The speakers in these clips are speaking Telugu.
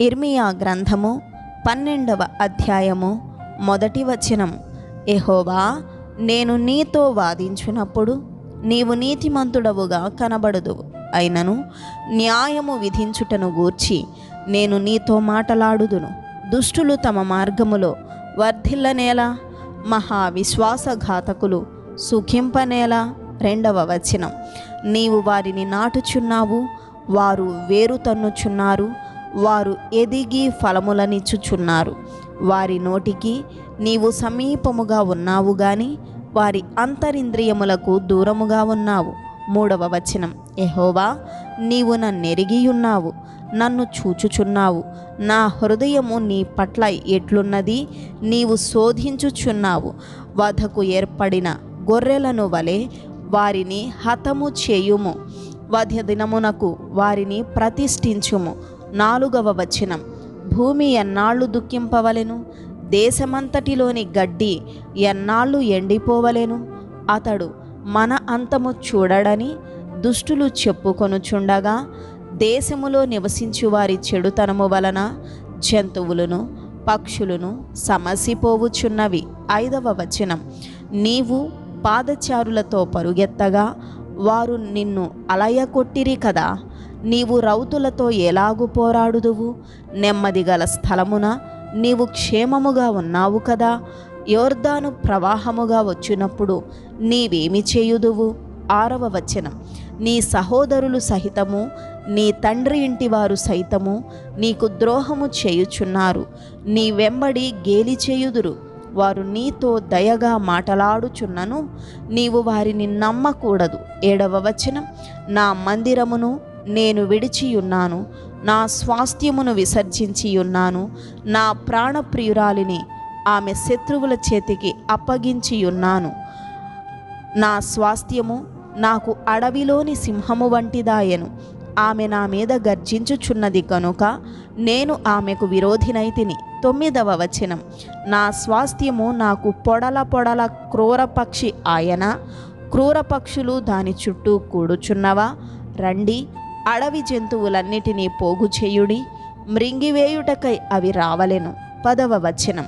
ఇర్మియా గ్రంథము పన్నెండవ అధ్యాయము మొదటి వచనం. ఎహోవా నేను నీతో వాదించున్నప్పుడు నీవు నీతిమంతుడవుగా కనబడదు. అయినను న్యాయము విధించుటను గూర్చి నేను నీతో మాటలాడుదును. దుష్టులు తమ మార్గములో వర్ధిల్లనేలా మహావిశ్వాసఘాతకులు సుఖింపనేలా. రెండవ వచనం. నీవు వారిని నాటుచున్నావు వారు వేరు తన్నుచున్నారు వారు ఎదిగి ఫలములనిచ్చుచున్నారు. వారి నోటికి నీవు సమీపముగా ఉన్నావు గాని వారి అంతరింద్రియములకు దూరముగా ఉన్నావు. మూడవ వచనం. ఎహోవా నీవు నన్నెరిగి ఉన్నావు నన్ను చూచుచున్నావు. నా హృదయము నీ పట్ల ఎట్లున్నది నీవు శోధించుచున్నావు. వధకు ఏర్పడిన గొర్రెలను వలె వారిని హతము చేయుము. వధ్య దినమునకు వారిని ప్రతిష్ఠించుము. నాలుగవ వచనం. భూమి ఎన్నాళ్ళు దుఃఖింపవలెను? దేశమంతటిలోని గడ్డి ఎన్నాళ్ళు ఎండిపోవలెను? అతడు మన అంతము చూడడని దుష్టులు చెప్పుకొనుచుండగా దేశములో నివసించు వారి చెడుతనము వలన జంతువులను పక్షులను సమసిపోవుచున్నవి. ఐదవ వచనం. నీవు పాదచారులతో పరుగెత్తగా వారు నిన్ను అలయకొట్టిరి కదా? నీవు రౌతులతో ఎలాగు పోరాడుదువు? నెమ్మది గల స్థలమున నీవు క్షేమముగా ఉన్నావు కదా? యోర్దాను ప్రవాహముగా వచ్చినప్పుడు నీవేమి చేయుదువు? ఆరవ వచనం. నీ సహోదరులు సహితము నీ తండ్రి ఇంటి వారు సైతము నీకు ద్రోహము చేయుచున్నారు. నీ వెంబడి గేలి చేయుదురు. వారు నీతో దయగా మాటలాడుచున్నను నీవు వారిని నమ్మకూడదు. ఏడవ వచనం. నా మందిరమును నేను విడిచి ఉన్నాను. నా స్వాస్థ్యమును విసర్జించి ఉన్నాను. నా ప్రాణప్రియురాలిని ఆమె శత్రువుల చేతికి అప్పగించి ఉన్నాను. నా స్వాస్థ్యము నాకు అడవిలోని సింహము వంటిదాయను. ఆమె నా మీద గర్జించుచున్నది కనుక నేను ఆమెకు విరోధినైతిని తొమ్మిదవ వచనం. నా స్వాస్థ్యము నాకు పొడల పొడల క్రూరపక్షి ఆయన? క్రూర పక్షులు దాని చుట్టూ కూడుచున్నవా? రండి అడవి జంతువులన్నిటినీ పోగు చేయుడి మృంగివేయుటకై అవి రావలెను. పదవ వచనం.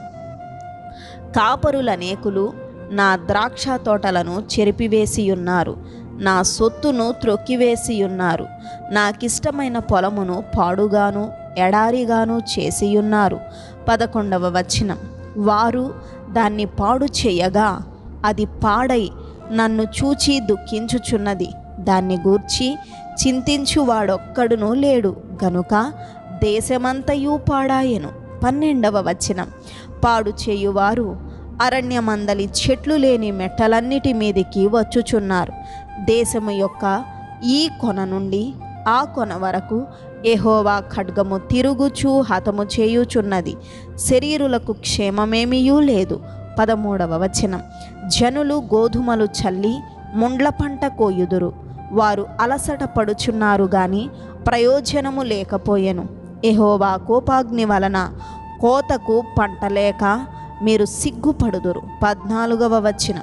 కాపరులనేకులు నా ద్రాక్ష తోటలను చెరిపివేసియున్నారు. నా సొత్తును త్రొక్కివేసియున్నారు. నాకిష్టమైన పొలమును పాడుగాను ఎడారిగాను చేసియున్నారు. పదకొండవ వచనం. వారు దాన్ని పాడు చేయగా అది పాడై నన్ను చూచి దుఃఖించుచున్నది. దాన్ని గూర్చి చింతించువాడొక్కడునూ లేడు. గనుక దేశమంతయు పాడాయెను. పన్నెండవ వచనం. పాడు చేయువారు అరణ్యమందలి చెట్లు లేని మెట్టలన్నిటి మీదికి వచ్చుచున్నారు. దేశము యొక్క ఈ కొన నుండి ఆ కొన వరకు ఎహోవా ఖడ్గము తిరుగుచూ హతము చేయుచున్నది. శరీరులకు క్షేమమేమీయూ లేదు. పదమూడవ వచనం. జనులు గోధుమలు చల్లి ముండ్ల పంట కోయుదురు. వారు అలసట పడుచున్నారు గాని ప్రయోజనము లేకపోయెను. ఎహోవా కోపాగ్ని వలన కోతకు పంట లేక మీరు సిగ్గుపడుదురు. పద్నాలుగవ వచ్చిన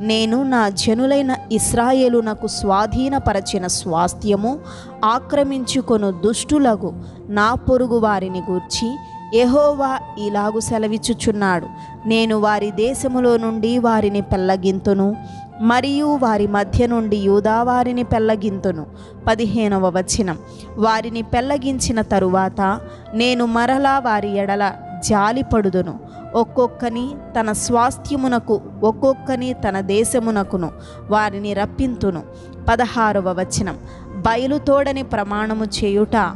నేను నా జనులైన ఇస్రాయేలునకు స్వాధీనపరచిన స్వాస్థ్యము ఆక్రమించుకొను దుష్టులగు నా పొరుగు వారిని గూర్చి ఎహోవా ఇలాగు సెలవిచ్చుచున్నాడు. నేను వారి దేశములో నుండి వారిని పెళ్ళగింతును మరియు వారి మధ్య నుండి యూదా వారిని పెళ్ళగింతును పదిహేనవ వచనం. వారిని పెళ్ళగించిన తరువాత నేను మరలా వారి ఎడల జాలిపడుదును ఒక్కొక్కని తన స్వాస్థ్యమునకు ఒక్కొక్కని తన దేశమునకును వారిని రప్పింతును. పదహారవ వచనం. బయలుతోడని ప్రమాణము చేయుట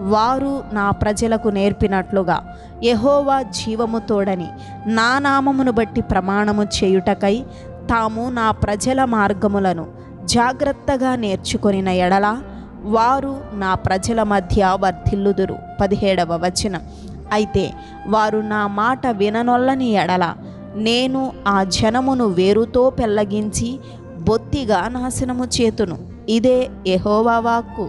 వారు నా ప్రజలకు నేర్పినట్లుగా. యహోవా జీవము తోడని నా నామమును బట్టి ప్రమాణము చేయుటకై తాము నా ప్రజల మార్గములను జాగ్రత్తగా నేర్చుకొనిన ఎడల వారు నా ప్రజల మధ్య వర్ధిల్లుదురు. పదిహేడవ వచనం. అయితే వారు నా మాట విననొల్లని ఎడల నేను ఆ జనమును వేరుతో పెల్లగించి బొత్తిగా నాశనము చేతును. ఇదే ఎహోవా వాక్కు.